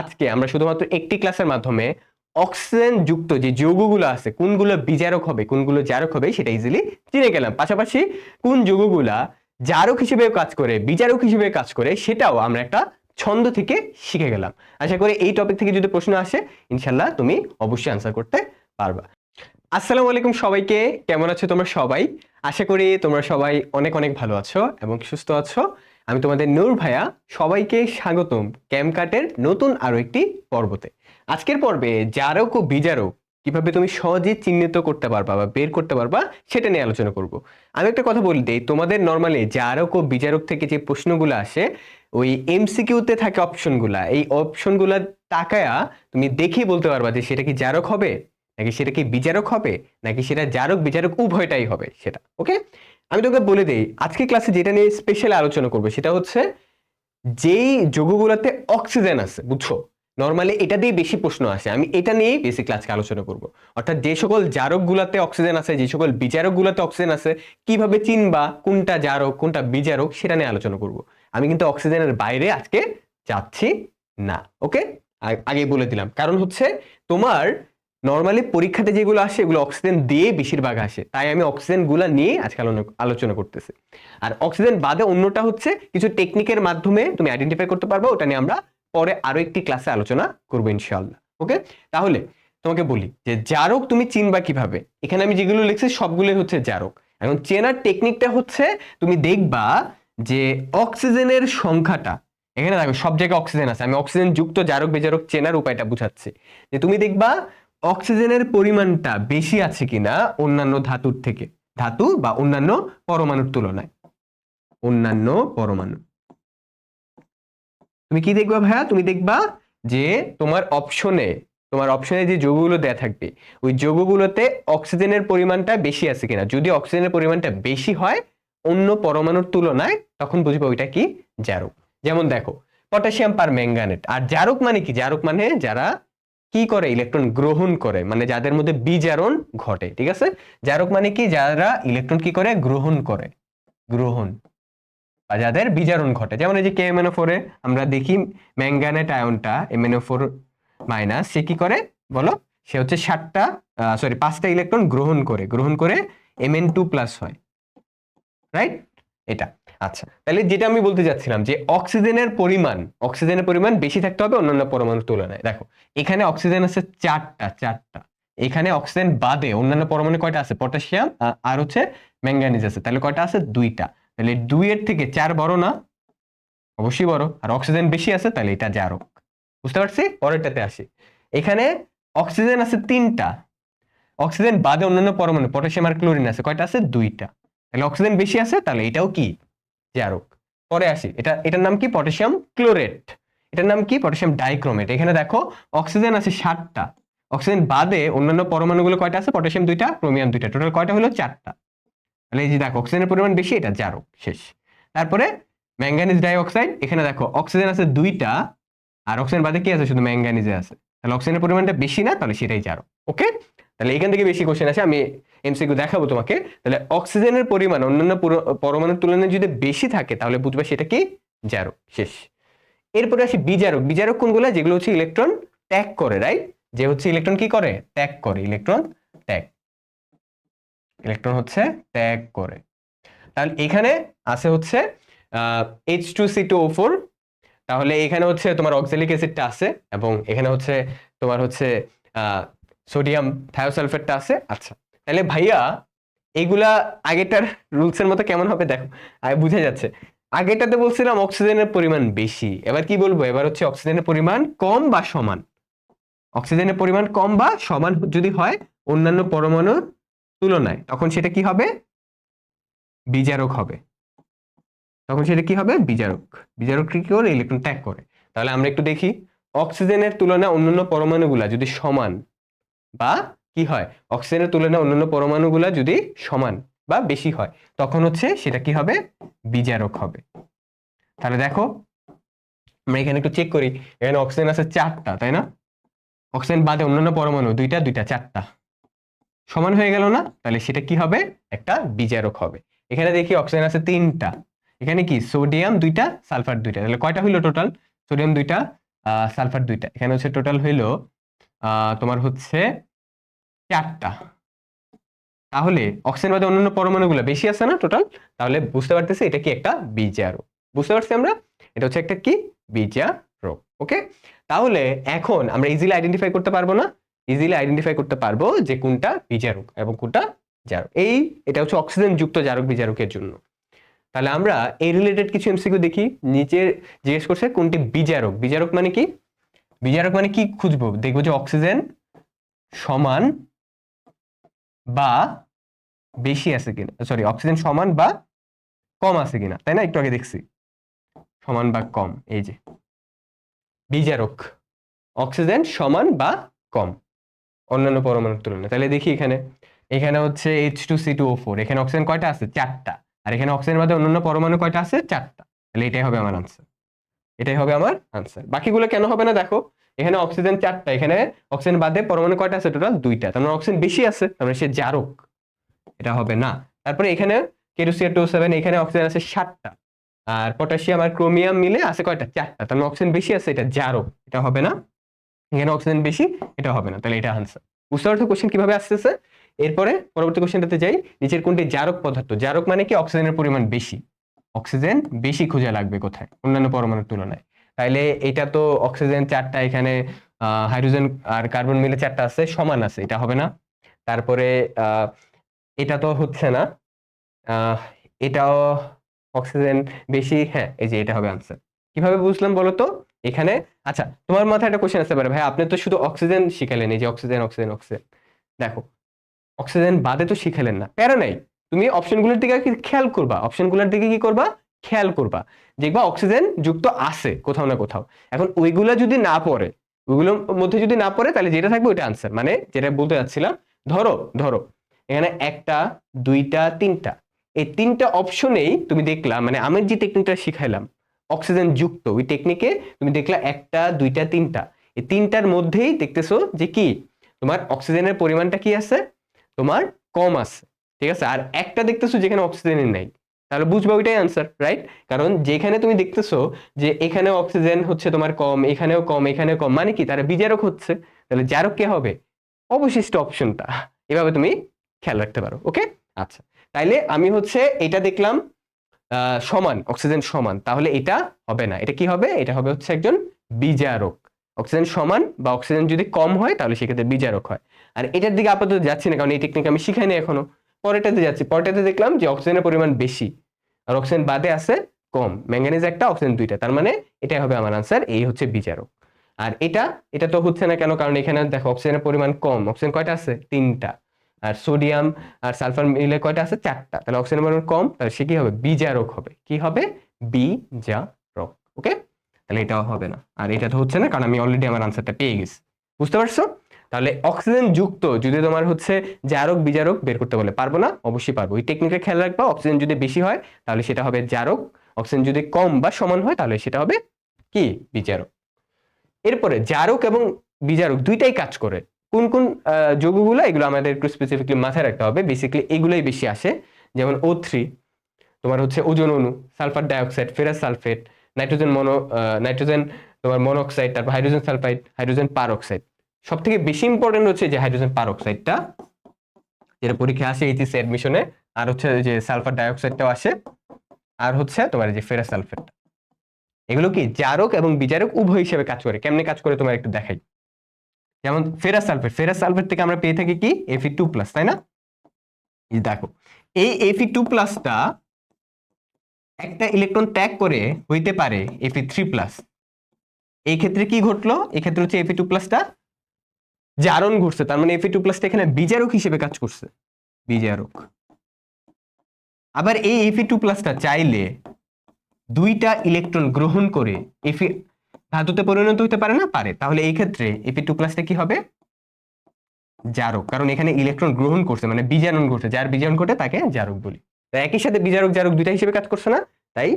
আজকে আমরা শুধুমাত্র একটি ক্লাসের মাধ্যমে অক্সিজেন যুক্ত যে যৌগগুলো আছে, কোনগুলো বিজারক হবে, কোনগুলো জারক হবে, সেটা ইজিলি চিনে গেলাম। পাশাপাশি কোন যৌগগুলা জারক হিসেবে কাজ করে, বিজারক হিসেবে কাজ করে, সেটাও আমরা একটা ছন্দ থেকে শিখে গেলাম। আশা করি এই টপিক থেকে যদি প্রশ্ন আসে ইনশাল্লাহ তুমি অবশ্যই আনসার করতে পারবা। আসসালামু আলাইকুম সবাইকে, কেমন আছো তোমরা সবাই? আশা করি তোমরা সবাই অনেক অনেক ভালো আছো এবং সুস্থ আছো। আমি তোমাদের নূর ভাইয়া, সবাইকে স্বাগতম ক্যামকাটের নতুন আরও একটি পর্বতে। আজকের পর্বে জারক ও বিজারক কীভাবে তুমি সহজে চিহ্নিত করতে পারবা বা বের করতে পারবা সেটা নিয়ে আলোচনা করব। আমি একটা কথা বলি দিই, তোমাদের নর্মালি জারক ও বিজারক থেকে যে প্রশ্নগুলো আসে, ওই এমসিকিউতে থাকে অপশনগুলা এই অপশনগুলা তাকায়া তুমি দেখেই বলতে পারবা যে সেটা কি জারক হবে, নাকি সেটা কি বিচারক হবে, নাকি সেটা জারক বিচারক উভয়টাই হবে সেটা ওকে আমি তোকে বলে দেই, আজকে ক্লাসে যেটা নিয়ে স্পেশাল আলোচনা করব সেটা হচ্ছে যেই যোগগুলোতে অক্সিজেন আছে, বুঝছ? নর্মালি এটা দিয়ে বেশি প্রশ্ন আসে, আমি এটা নিয়েই বেশি ক্লাসকে আলোচনা করব। অর্থাৎ যে সকল জারকগুলোতে অক্সিজেন আছে, যে সকল বিচারকগুলোতে অক্সিজেন আছে, কীভাবে চিনবা, কোনটা জারক, কোনটা বিচারক সেটা নিয়ে আলোচনা করব। আমি কিন্তু অক্সিজেনের বাইরে আজকে যাচ্ছি না ওকে আগে বলে দিলাম। কারণ হচ্ছে তোমার নর্মালি পরীক্ষাতে যেগুলো আসে, এগুলো অক্সিজেন দিয়ে বেশিরভাগ আসে। তাই আমি অক্সিজেনগুলো নিয়ে আজকে আলো- আলোচনা করতেছি। আর অক্সিজেন বাদে অন্যটা হচ্ছে কিছু টেকনিকের মাধ্যমে তুমি আইডেন্টিফাই করতে পারবে, ওটা নিয়ে আমরা পরে আরও একটি ক্লাসে আলোচনা করব ইনশাআল্লাহ। ওকে তাহলে তোমাকে বলি যে জারক তুমি চিনবা কীভাবে? এখানে আমি যেগুলো লিখছি সবগুলোই হচ্ছে জারক। এখন চেনার টেকনিকটা হচ্ছে তুমি দেখবা যে অক্সিজেনের সংখ্যাটা, এখানে দেখো সব জায়গায় অক্সিজেন আছে, আমি অক্সিজেন যুক্ত জারক বেজারক চেনার উপায়টা বুঝাচ্ছি। যে তুমি দেখবা অক্সিজেনের পরিমাণটা বেশি আছে কিনা অন্যান্য ধাতুর থেকে? ধাতু বা অন্যান্য পরমাণুর তুলনায়। অন্যান্য পরমাণু। তুমি কি দেখবা ভাইয়া? তুমি দেখবা যে তোমার অপশনে তোমার অপশনে যে যৌগগুলো দেয়া থাকবে, ওই যৌগগুলোতে অক্সিজেনের পরিমাণটা বেশি আছে কিনা? যদি অক্সিজেনের পরিমাণটা বেশি হয় অন্য পরমাণুর তুলনায়, তখন বুঝবে ওইটা কি? জারক। যেমন দেখো, পটাশিয়াম পার ম্যাঙ্গানেট আর জারক মানে কি? জারক মানে যারা কি করে? ইলেকট্রন গ্রহণ করে। মানে যাদের মধ্যে বিজারণ ঘটে, ঠিক আছে? জারক মানে কি? যারা ইলেকট্রন কি করে? গ্রহণ করে। গ্রহণ। বা যাদের বিজারণ ঘটে। যেমন এই যে কে এমএনও ফোরে আমরা দেখি ম্যাঙ্গানেট আয়নটা এমএনও ফোর মাইনাস সে কি করে? বলো? সে হচ্ছে সাতটা সরি পাঁচটা ইলেকট্রন গ্রহণ করে। গ্রহণ করে এমএন টু প্লাস হয়। রাইট এটা। আচ্ছা তাহলে যেটা আমি বলতে চাচ্ছিলাম যে অক্সিজেনের পরিমাণ অক্সিজেনের পরিমাণ বেশি থাকতে হবে অন্যান্য পরমাণুর তুলনায়। দেখো, এখানে অক্সিজেন আছে চারটা চারটা। এখানে অক্সিজেন বাদে অন্যান্য পরমাণু কয়টা আছে? পটাশিয়াম আর হচ্ছে ম্যাঙ্গানিজ আছে। তাহলে কয়টা আছে? দুইটা। তাহলে দুইয়ের থেকে চার বড় না? অবশ্যই বড়। আর অক্সিজেন বেশি আছে, তাহলে এটা জারক। বুঝতে পারছি? পরেরটাতে আসি। এখানে অক্সিজেন আছে তিনটা। অক্সিজেন বাদে অন্যান্য পরমাণু, পটাশিয়াম আর ক্লোরিন আছে। কয়টা আছে? দুইটা। তাহলে অক্সিজেন বেশি আছে, তাহলে এটাও কি? জারক পরে আসি। এটা, এটার নাম কি? Potassium chlorate. এটার নাম কি? Potassium dichromate. এখানে দেখো, অক্সিজেন আছে ষাটটা অক্সিজেন বাদে অন্যান্য পরমাণুগুলো কয়টা আছে? পটাশিয়াম দুইটা, ক্রোমিয়াম দুইটা। টোটাল কয়টা হলো? চারটা। তাহলে এই যে দেখো, অক্সিজেনের পরিমাণ বেশি, এটা জারক শেষ। তারপরে ম্যাঙ্গানিজ ডাইঅক্সাইড, এখানে দেখো, অক্সিজেন আছে দুইটা, আর অক্সিজেন বাদে কি আছে? শুধু ম্যাঙ্গানিজে আছে। তাহলে অক্সিজেনের পরিমাণটা বেশি না, তাহলে সেটাই জারক ওকে তাহলে এখান থেকে বেশি কোশ্চেন আছে আমি এমসিকিউ দেখাবো তোমাকে। তাহলে অক্সিজেনের পরিমাণ, অন্যান্য পুরো- পরমাণুর তুলনায় যদি বেশি থাকে, তাহলে বুঝবে সেটা কি? জারক, শেষ। এরপরে আসি বিজারক। বিজারক কোনগুলো? যেগুলো হচ্ছে ইলেকট্রন ত্যাগ করে রাইট যে হচ্ছে ইলেকট্রন কি করে? ত্যাগ করে, ইলেকট্রন ত্যাগ। ইলেকট্রন হচ্ছে ত্যাগ করে। তাহলে এখানে আছে হচ্ছে H two C two O four তাহলে এখানে হচ্ছে তোমার অক্সালিক অ্যাসিডটা আছে এবং এখানে হচ্ছে তোমার হচ্ছে সোডিয়াম থায়োসালফেটটা আছে। আচ্ছা তাহলে ভাইয়া এগুলা আগেটার রুলস এর মতো কেমন হবে দেখো বুঝে যাচ্ছে। আগেটাতে বলছিলাম অক্সিজেনের পরিমাণ বেশি, এবার কি বলব? এবার হচ্ছে অক্সিজেনের পরিমাণ কম বা সমান। অক্সিজেনের পরিমাণ কম বা সমান যদি হয় অন্যান্য পরমাণুর তুলনায়, তখন সেটা কি হবে? বিজারক হবে। তখন সেটা কি হবে? বিজারক বিজারক কি করে? ইলেকট্রন ত্যাগ করে। তাহলে আমরা একটু দেখি, অক্সিজেনের তুলনায় অন্যান্য পরমাণুগুলা যদি সমান বা কি হয়? অক্সিজেনের তুলনায় অন্যান্য পরমাণুগুলা যদি সমান বা বেশি হয়, তখন হচ্ছে সেটা কি হবে? বিজারক হবে। তাহলে দেখো, আমরা এখানে একটু চেক করি। এখানে অক্সিজেন আছে চারটা, তাই না? অক্সিজেন বাদে অন্যান্য পরমাণু দুইটা দুইটা, চারটা। সমান হয়ে গেল না? তাহলে সেটা কি হবে? একটা বিজারক হবে। এখানে দেখি অক্সিজেন আছে তিনটা। এখানে কি? সোডিয়াম দুইটা, সালফার দুইটা। তাহলে কয়টা হইল টোটাল সোডিয়াম দুইটা সালফার দুইটা। এখানে হচ্ছে টোটাল হইল তোমার হচ্ছে চারটা। তাহলে অক্সিজেন বাদে অন্যান্য পরমাণুগুলো বেশি আছে না টোটাল তাহলে বুঝতে পারতেছি এটা কি একটা বিজারক বুঝতে পারছি আমরা? এটা হচ্ছে একটা কি? বিজারক ওকে? তাহলে এখন আমরা ইজিলি আইডেন্টিফাই করতে পারব না? ইজিলি আইডেন্টিফাই করতে পারব যে কোনটা বিজারক এবং কোনটা জারক এই এটা হচ্ছে অক্সিজেন যুক্ত জারক বিজারকের জন্য। তাহলে আমরা এই রিলেটেড কিছু এমসিকিউ দেখি। নিচে জিজ্ঞেস করছে কোনটি বিজারক? বিজারক মানে কি? বিজারক মানে কি খুঁজবো? দেখব যে অক্সিজেন সমান বা বেশি আছে কিনা? সরি অক্সিজেন সমান বা কম আছে কিনা? তাই না? একটু আগে দেখছি। সমান বা কম, এই যে। বিজারক অক্সিজেন সমান বা কম। অন্যান্য পরমাণুর তুলনায়। তাহলে দেখি এখানে। এখানে হচ্ছে H two C two O four এখানে অক্সিজেন কয়টা আছে? চারটা। আর এখানে অক্সিজেন বাদে অন্যান্য পরমাণু কয়টা আছে? চারটা। তাহলে এটাই হবে আমার আনসার এটাই হবে আমার আনসার বাকিগুলো কেন হবে না? দেখো। এখানে অক্সিজেন চারটা, এখানে অক্সিজেন বাদে পরমাণু কয়টা আছে? টোটাল দুইটা। তার মানে অক্সিজেন বেশি আছে, তার মানে সে জারক। এটা হবে না। তারপরে এখানে কেরোসিয়ার টু সেভেন এখানে অক্সিজেন আছে সাতটা। আর পটাশিয়াম আর ক্রোমিয়াম মিলে আছে কয়টা? চারটা। তার মানে অক্সিজেন বেশি আছে, এটা জারক। এটা হবে না। এখানে অক্সিজেন বেশি, এটা হবে না। তাহলে এটা আনসার বুঝতে পারছ কোশ্চেন কীভাবে আসতেছে? এরপরে পরবর্তী কোশ্চেনটাতে যাই। নিচের কোনটি জারক পদার্থ? জারক মানে কি? অক্সিজেনের পরিমাণ বেশি। অক্সিজেন বেশি খুঁজে লাগবে কোথায়? অন্যান্য পরমাণুর তুলনায়। তাইলে এটা তো অক্সিজেন চারটা এখানে হাইড্রোজেন আর কার্বন মিলে চারটা আছে, সমান আছে, এটা হবে না। তারপরে এটা তো হচ্ছে না। এটাও অক্সিজেন বেশি হ্যাঁ এই যে এটা হবে আনসার কীভাবে বুঝলাম বলো তো? এখানে আচ্ছা তোমার মাথায় একটা কোশ্চেন আসতে পারে, ভাই, আপনি তো শুধু অক্সিজেন শিখালেন, এই যে অক্সিজেন অক্সিজেন অক্সিজেন। দেখো, অক্সিজেন বাদে তো শিখালেন না, প্যারা নাই। তুমি অপশনগুলোর দিকে খেয়াল করবা? অপশনগুলোর দিকে কি করবা? খেয়াল করবা, দেখবা অক্সিজেন যুক্ত আছে কোথাও না কোথাও। এখন ওইগুলা যদি না পড়ে, ওইগুলোর মধ্যে যদি না পড়ে, তাহলে যেটা থাকবে ওইটা আনসার মানে যেটা বলতে যাচ্ছিলাম, ধরো ধরো, এখানে একটা, দুইটা, তিনটা। এই তিনটা অপশনেই তুমি দেখলা মানে আমি যে টেকনিকটা শিখাইলাম, অক্সিজেন যুক্ত, ওই টেকনিকে তুমি দেখলা একটা, দুইটা, তিনটা। এই তিনটার মধ্যেই দেখতেছো যে কি, তোমার অক্সিজেনের পরিমাণটা কি আছে, তোমার কম আছে, ঠিক আছে? আর একটা দেখতেছো যেখানে অক্সিজেনের নাই। তাহলে বুঝবা ওইটাই আনসার রাইট কারণ যেখানে তুমি দেখতেছো যে এখানে অক্সিজেন হচ্ছে তোমার কম, এখানেও কম এখানেও কম মানে কি? তারা বিজারক হচ্ছে। তাহলে জারক কে হবে? অবশিষ্ট অপশনটা এভাবে তুমি খেয়াল রাখতে পারো ওকে আচ্ছা তাইলে আমি হচ্ছে এটা দেখলাম সমান অক্সিজেন সমান। তাহলে এটা হবে না। এটা কি হবে? এটা হবে হচ্ছে একজন বিজারক। অক্সিজেন সমান বা অক্সিজেন যদি কম হয়, তাহলে সেক্ষেত্রে বিজারক হয়। আর এটার দিকে আপাতত যাচ্ছি না, কারণ এই টেকনিক আমি শিখাইনি এখনও। পরেরটাতে যাচ্ছি। পরেরটাতে দেখলাম যে অক্সিজেনের পরিমাণ বেশি। আর অক্সিজেন বাদে আছে কম। ম্যাঙ্গানিজ একটা অক্সিজেন দুইটা। তার মানে এটাই হবে আমার আনসার এই হচ্ছে বিজারক আর এটা এটা তো হচ্ছে না কেন? কারণ এখানে দেখো অক্সিজেনের পরিমাণ কম। অক্সিজেন কয়টা আছে? তিনটা। আর সোডিয়াম আর সালফার মিলে কয়টা আছে? চারটা। তাহলে অক্সিজেনের পরিমাণ কম, তাহলে সে কি হবে? বিজারক হবে। কি হবে? বিজারক ওকে তাহলে এটাও হবে না। আর এটা তো হচ্ছে না, কারণ আমি অলরেডি আমার আনসারটা পেয়ে গেছি। বুঝতে পারছ? তাহলে অক্সিজেন যুক্ত যদি তোমার হচ্ছে জারক, বিজারক বের করতে বলে, পারব না? অবশ্যই পারব। এই টেকনিকে খেয়াল রাখবা অক্সিজেন যদি বেশি হয়, তাহলে সেটা হবে জারক। অক্সিজেন যদি কম বা সমান হয়, তাহলে সেটা হবে কি? বিজারক। এরপরে জারক এবং বিজারক দুইটাই কাজ করে। কোন কোন যৌগগুলো? এগুলো আমাদের একটু স্পেসিফিকলি মাথায় রাখতে হবে। বেসিক্যালি এগুলোই বেশি আসে। যেমন ও থ্রি তোমার হচ্ছে ওজন অণু sulphur dioxide ferrous sulphate nitrogen mono nitrogen তোমার মনোক্সাইড তারপর হাইড্রোজেন সালফাইড হাইড্রোজেন পারঅক্সাইড সব থেকে বেশি ইম্পর্টেন্ট হচ্ছে যে হাইড্রোজেন পারঅক্সাইডটা যেটা পরীক্ষা আসে এইচএসসি অ্যাডমিশনে আর হচ্ছে যে সালফার ডাইঅক্সাইডটাও আসে, আর হচ্ছে তোমার যে ফেরাস সালফেটটা এগুলো কি জারক এবং বিজারক উভয় হিসেবে কাজ করে? কেমনে কাজ করে তোমার একটু দেখাই। যেমন ফেরাস সালফেট ফেরাস সালফেট থেকে আমরা পেয়ে থাকি কি? এফি টু প্লাস তাই না? দেখো, এই এফি টু প্লাসটা একটা ইলেকট্রন ত্যাগ করে হইতে পারে এফি থ্রি প্লাস এই ক্ষেত্রে কি ঘটলো? এই ক্ষেত্রে হচ্ছে এফি টু প্লাসটা জারণ ঘটছে, তার মানে এফি টু প্লাসটা এখানে বিজারক হিসেবে কাজ করছে। বিজারক আবার এই এফি টু প্লাসটা চাইলে দুইটা ইলেকট্রন গ্রহণ করে এফি ধাতুতে পরিণত হতে পারে না? পারে। তাহলে এই ক্ষেত্রে এপি টু প্লাসটা কি হবে? জারক কারণ এখানে ইলেকট্রন গ্রহণ করছে মানে বিজারণ ঘটছে। যার বিজারণ ঘটে তাকে জারক বলি। তো একই সাথে বিজারক জারক দুইটা হিসেবে কাজ করছে না, তাই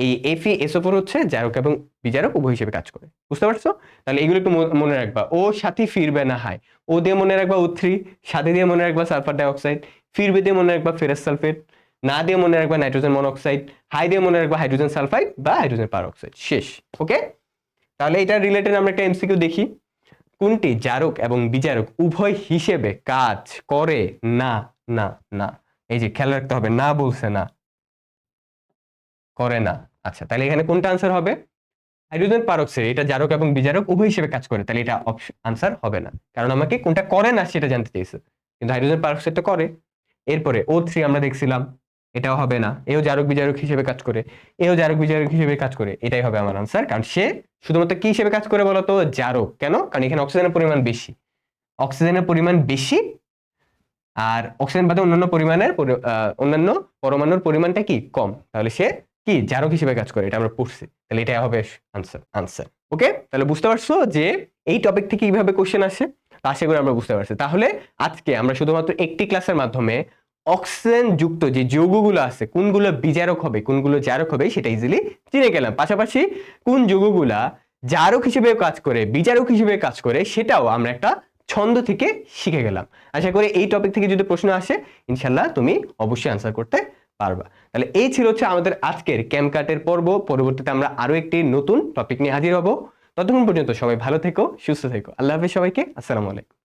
এই এফি এসোপর হচ্ছে জারক এবং বিজারক উভয় হিসেবে কাজ করে। বুঝতে পারছ? তাহলে এগুলো একটু মনে- রাখবা। ও সাথী ফিরবে না হাই ও দিয়ে মনে রাখবা ও থ্রি সাথে দিয়ে মনে রাখবা সালফার ডাইঅক্সাইড, ফিরবে দিয়ে মনে রাখবা ফেরাস সালফেট না দিয়ে মনে রাখবা নাইট্রোজেন মনোক্সাইড হাই দিয়ে মনে রাখবা হাইড্রোজেন সালফাইড বা হাইড্রোজেন পারঅক্সাইড শেষ। ওকে তাহলে এটা রিলেটেড আমরা একটা এমসিকিউ দেখি। কোনটি? জারক এবং বিজারক উভয় হিসেবে কাজ করে না না না। এই যে খেয়াল রাখতে হবে, না বলছে না। করে না। আচ্ছা তাহলে এখানে কোনটা আনসার হবে? হাইড্রোজেন পারক্সাইড এটা জারক এবং বিজারক উভয় হিসেবে কাজ করে, তাহলে এটা আনসার হবে না। কারণ আমাকে কোনটা করে না সেটা জানতে চাইছে। কিন্তু হাইড্রোজেন পারক্সাইড তো করে। এরপরে ও থ্রি আমরা দেখছিলাম, এটাও হবে না। এও জারক বিজারক হিসেবে কাজ করে, এও জারক বিজারক হিসেবে কাজ করে, এটাই হবে আমার আনসার কারণ সে শুধুমাত্র কি হিসেবে কাজ করে বলতো? জারক। কেন? কারণ এখানে অক্সিজেনের পরিমাণ বেশি। অক্সিজেনের পরিমাণ বেশি, আর অক্সিজেন বাদে অন্যান্য পরিমাণের পরি- অন্যান্য পরমাণুর পরিমাণটা কি? কম। তাহলে সে কি? জারক হিসেবে কাজ করে, এটা আমরা পড়ছি। তাহলে এটা হবে আনসার আনসার ওকে তাহলে বুঝতে পারছ যে এই টপিক থেকে কীভাবে কোশ্চেন আসে? আশা করি আমরা বুঝতে পারছি। তাহলে আজকে আমরা শুধুমাত্র একটি ক্লাসের মাধ্যমে অক্সিজেন যুক্ত যে যৌগগুলো আছে, কোনগুলো বিজারক হবে, কোনগুলো জারক হবে, সেটা ইজিলি চিনে গেলাম। পাশাপাশি কোন যৌগগুলা জারক হিসেবে কাজ করে, বিজারক হিসেবে কাজ করে, সেটাও আমরা একটা ছন্দ থেকে শিখে গেলাম। আশা করি এই টপিক থেকে যদি প্রশ্ন আসে, ইনশাল্লাহ তুমি অবশ্যই আনসার করতে পারবা। তাহলে এই ছিল হচ্ছে আমাদের আজকের ক্যামকাটের পর্ব। পরবর্তীতে আমরা আরও একটি নতুন টপিক নিয়ে হাজির হব। ততক্ষণ পর্যন্ত সবাই ভালো থেকো, সুস্থ থেকো। আল্লাহ হাফিজ সবাইকে। আসসালামু আলাইকুম।